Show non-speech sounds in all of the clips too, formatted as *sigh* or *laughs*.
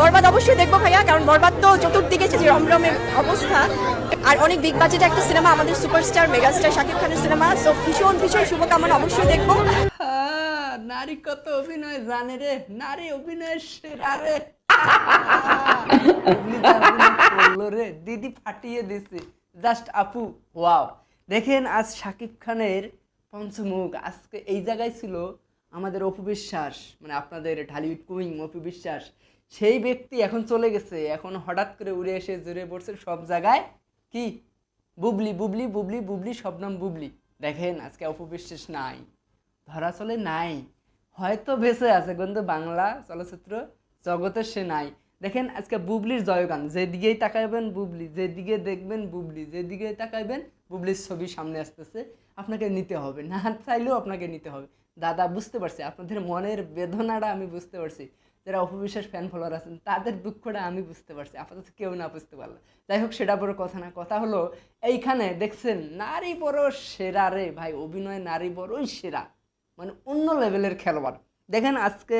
বরবাদ অবশ্যই দেখব ভাইয়া, কারণ বরবাদ তো চতুর্দিকে যে রমরমের অবস্থা। আর অনেক বিগ বাজেট একটা সিনেমা আমাদের সুপারস্টার মেগাস্টার শাকিব খানের সিনেমা সো ভীষণ ভীষণ শুভকামনা অবশ্যই দেখব। নারী কত অভিনয় জানে রে? নারী অভিনয় সেরা রে। রে। দিদি ফাটিয়ে দিছে। জাস্ট আপু ওয়াও দেখেন, আজ শাকিব খানের পঞ্চমুখ আজকে এই জায়গায় ছিল আমাদের অপু বিশ্বাস মানে আপনাদের ঢালিউড কুইং অপু বিশ্বাস। সেই ব্যক্তি এখন চলে গেছে। এখন হঠাৎ করে উড়ে এসে জুড়ে পড়ছে সব জায়গায় কি? বুবলি বুবলি বুবলি বুবলি, সব নাম বুবলি। দেখেন, আজকে অপবিশ্বাস নাই, ধরা চলে নাই, হয়তো বেঁচে আছে, কিন্তু বাংলা চলচ্চিত্র জগতে সে নাই। দেখেন, আজকে বুবলির জয়গান, যেদিকেই তাকাইবেন বুবলি, যেদিকে দেখবেন বুবলি, যেদিকে তাকাইবেন বুবলির ছবি সামনে আসতেছে, আপনাকে নিতে হবে, না চাইলেও আপনাকে নিতে হবে। দাদা, বুঝতে পারছি, আপনাদের মনের বেদনাটা আমি বুঝতে পারছি। যারা অপবিশ্বাস ফ্যান ফলোয়ার আছেন, তাদের দুঃখটা আমি বুঝতে পারছি, আপাতত কেউ না বুঝতে পারল। যাই হোক, সেটা বড় কথা না, কথা হলো এইখানে দেখছেন, নারী বড় সেরা রে ভাই, অভিনয় নারী বড়ই সেরা মানে অন্য লেভেলের খেলোয়াড়। দেখেন আজকে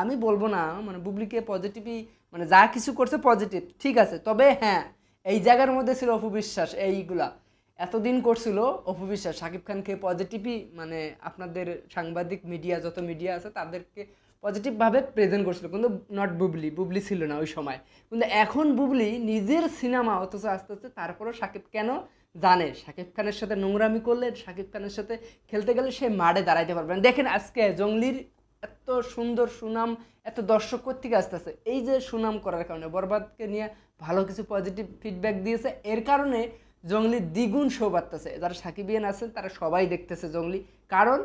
আমি বলব না মানে বুবলিকে পজিটিভই মানে যা কিছু করছে পজিটিভ ঠিক আছে, তবে হ্যাঁ এই জায়গার মধ্যে ছিল অপবিশ্বাস, এইগুলা। এতদিন করছিল অপবিশ্বাস শাকিব খানকে পজিটিভই মানে আপনাদের সাংবাদিক মিডিয়া যত মিডিয়া আছে তাদেরকে পজিটিভভাবে প্রেজেন্ট করছিল। কিন্তু নট বুবলি বুবলি ছিল না ওই সময়। কিন্তু এখন বুবলি নিজের সিনেমা অথচ আস্তে আস্তে তারপরেও শাকিব কেন জানে? শাকিব খানের সাথে নোংরামি করলে, শাকিব খানের সাথে খেলতে গেলে সে মাঠে দাঁড়াইতে পারবে না। দেখেন আজকে জঙ্গলির এত সুন্দর সুনাম, এত দর্শক থেকে আসতেছে এই যে সুনাম করার কারণে বরবাদকে নিয়ে ভালো কিছু পজিটিভ ফিডব্যাক দিয়েছে। এর কারণে জঙ্গলি দ্বিগুণ শো বাড়তেছে যারা সাকিবিয়ান আছেন, তারা সবাই দেখতেছে জঙ্গলি। কারণ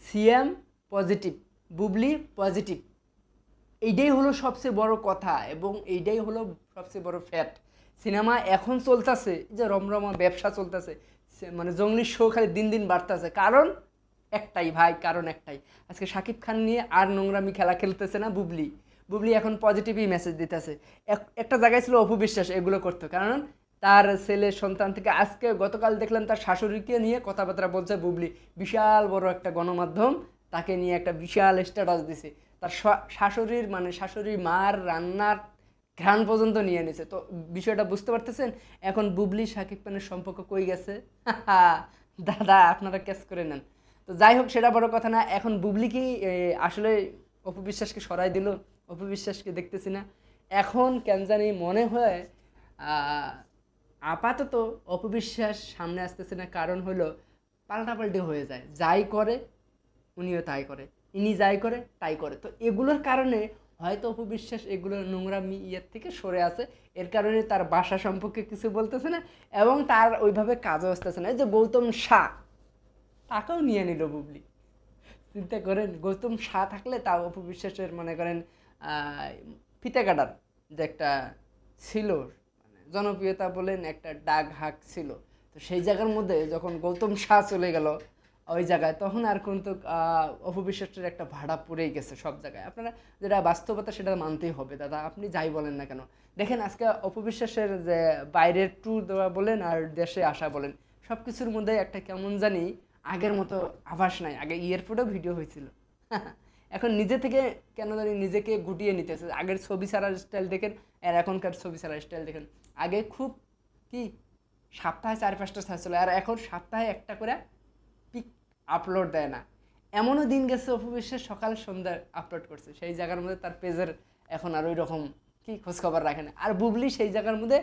সিএম পজিটিভ, বুবলি পজিটিভ। এইটাই হলো সবচেয়ে বড় কথা এবং এইটাই হলো সবচেয়ে বড় ফ্যাট সিনেমা এখন চলতেছে যে রমরমা ব্যবসা চলতেছে মানে জঙ্গলির শো খালি দিন দিন বাড়তেছে। কারণ একটাই ভাই, কারণ একটাই। আজকে শাকিব খান নিয়ে আর নোংরামি খেলা খেলতেছে না বুবলি। বুবলি এখন পজিটিভই মেসেজ দিতেছে। একটা জায়গায় ছিল অপু বিশ্বাস এগুলো করতো। কারণ তার ছেলে সন্তান থেকে আজকে গতকাল দেখলাম তার শাশুড়িকে নিয়ে কথাবার্তা বলছে বুবলি। বিশাল বড় একটা গণমাধ্যম, তাকে নিয়ে একটা বিশাল স্ট্যাটাস দিছে। তার শাশুড়ির মানে শাশুড়ির মার রান্নার ঘ্রাণ পর্যন্ত নিয়ে নিছে। তো বিষয়টা বুঝতে পারতেছেন? এখন বুবলি, শাকিব খানের সম্পর্ক কই গেছে? *laughs* দাদা, আপনারা ক্যাচ করে নেন। তো যাই হোক, সেটা বড় কথা না, এখন বুবলি কি আসলে অপবিশ্বাসকে সরাই দিল। অপবিশ্বাসকে দেখতেছি না। এখন কেন জানি মনে হয় আপাতত অপবিশ্বাস সামনে আসতেছে না, কারণ হলো পাল্টাপাল্টি হয়ে যায়। যাই করে, উনিও তাই করে। ইনি যাই করে, তাই করে। তো এগুলোর কারণে হয়তো অপবিশ্বাস এগুলো নোংরামি ইয়ের থেকে সরে আছে। এর কারণে তার বাসা সম্পর্কে কিছু বলতেছে না, এবং তার ওইভাবে কাজও আসতেছে না। যে গৌতম শাহ তাকেও নিয়ে নিল বুবলি। চিন্তা করেন, গৌতম শাহ থাকলে তা অপবিশ্বাসের, মনে করেন ফিতে কাটার যে একটা ছিল জনপ্রিয়তা বলেন একটা ডাক হাক ছিল। তো সেই জায়গার মধ্যে যখন গৌতম শাহ চলে গেল, ওই জায়গায় তখন আর কিন্তু অপবিশ্বাসের একটা ভাড়া পড়েই গেছে সব জায়গায়। আপনারা যেটা বাস্তবতা সেটা মানতেই হবে, দাদা। আপনি যাই বলেন না কেন। দেখেন আজকে অপবিশ্বাসের যে বাইরের ট্যুর দেওয়া বলেন আর দেশে আসা বলেন সব কিছুর মধ্যে একটা কেমন জানি আগের মতো আভাস নাই। আগে এয়ারপোর্টেও ভিডিও হয়েছিল। *laughs* এখন নিজে থেকে কেন জানি নিজেকে গুটিয়ে নিতেছে। আগের ছবি ছাড়ার স্টাইল দেখেন, আর এখনকার ছবি ছাড়ার স্টাইল দেখেন। আগে খুব কি সপ্তাহে চার পাঁচটা ছাড়ছিল আর এখন সপ্তাহে একটা করে পিক আপলোড দেয় না। এমনও দিন গেছে অপবিশ্বাস সকাল সন্ধ্যায় আপলোড করছে, সেই জায়গার মধ্যে তার পেজের এখন আর ওই রকম কি খোঁজখবর রাখে না। আর বুবলি সেই জায়গার মধ্যে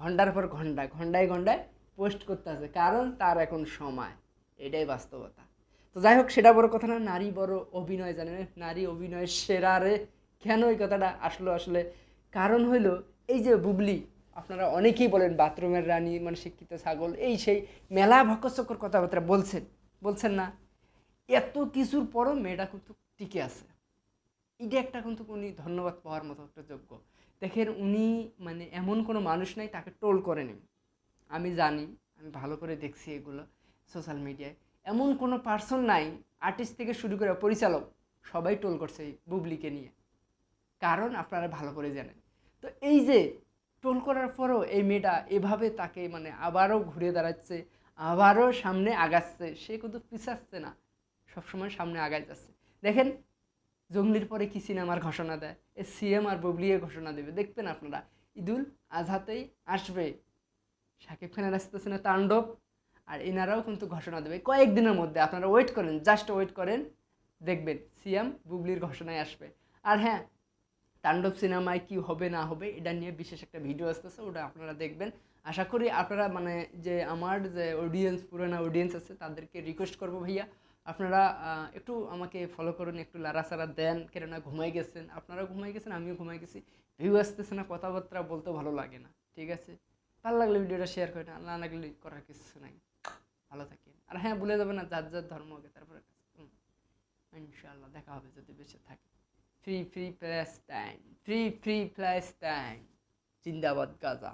ঘণ্টার পর ঘণ্টা, ঘন্টায় ঘন্টায় পোস্ট করতে আছে, কারণ তার এখন সময়। এটাই বাস্তবতা। তো যাই হোক, সেটা বড় কথা না, নারী বড় অভিনয় জানে নারী অভিনয় সেরা রে কেন এই কথাটা আসলো আসলে? কারণ হইল, এই যে বুবলি আপনারা অনেকেই বলেন, বাথরুমের রানী মানে শিক্ষিত ছাগল, এই সেই মেলা ভকচকর কথাবার্তা বলছেন। বলছেন না, এত কিছুর পরও মেয়েটা কিন্তু টিকে আছে। এটা একটা কিন্তু উনি ধন্যবাদ পাওয়ার মতো একটা যোগ্য। দেখেন, উনি মানে এমন কোনো মানুষ নাই, তাকে টোল করেনি। আমি জানি, আমি ভালো করে দেখছি এগুলো সোশ্যাল মিডিয়ায় এমন কোনো পার্সন নাই আর্টিস্ট থেকে শুরু করে পরিচালক, সবাই টোল করছে এই বুবলিকে নিয়ে। কারণ আপনারা ভালো করে জানেন। তো এই যে টোল করার পরও এই মেয়েটা এভাবে তাকে মানে আবারও ঘুরে দাঁড়াচ্ছে, আবারও সামনে আগাচ্ছে। সে কিন্তু পিছাচ্ছে না, সবসময় সামনে আগায় যাচ্ছে। দেখেন, জঙ্গলির পরে কি সিনেমার ঘোষণা দেয়? এ সিএম আর বুবলিয়ে ঘোষণা দেবে। দেখবেন আপনারা, ঈদুল আজহাতেই আসবে। শাকিব খানের আসতেছে না তাণ্ডব, আর এনারাও কিন্তু ঘোষণা দেবে কয়েকদিনের মধ্যে। আপনারা ওয়েট করেন জাস্ট ওয়েট করেন, দেখবেন সিএম বুবলির ঘোষণায় আসবে। আর হ্যাঁ তাণ্ডব সিনেমায় কি হবে, না হবে, এটা নিয়ে বিশেষ একটা ভিডিও আসতেছে, ওটা আপনারা দেখবেন। আশা করি আপনারা মানে যে আমার যে অডিয়েন্স পুরোনো অডিয়েন্স আছে, তাদেরকে রিকোয়েস্ট করব ভাইয়া। আপনারা একটু আমাকে ফলো করুন, একটু লাড়াচাড়া দেন, কেননা ঘুমাই গেছেন। আপনারা ঘুমাই গেছেন, আমিও ঘুমাই গেছি। ভিউ আসতেছে না, কথাবার্তা বলতে ভালো লাগে না, ঠিক আছে? ভালো লাগলে ভিডিওটা শেয়ার করেন, আর না লাগলে করার কিছু নাই। ভালো থাকেন। আর হ্যাঁ ভুলে যাবেন না, যার যার ধর্ম, তারপরে ইনশাআল্লাহ, দেখা হবে যদি বেঁচে থাকে। free free Palestine free free Palestine জিন্দাবাদ গাজা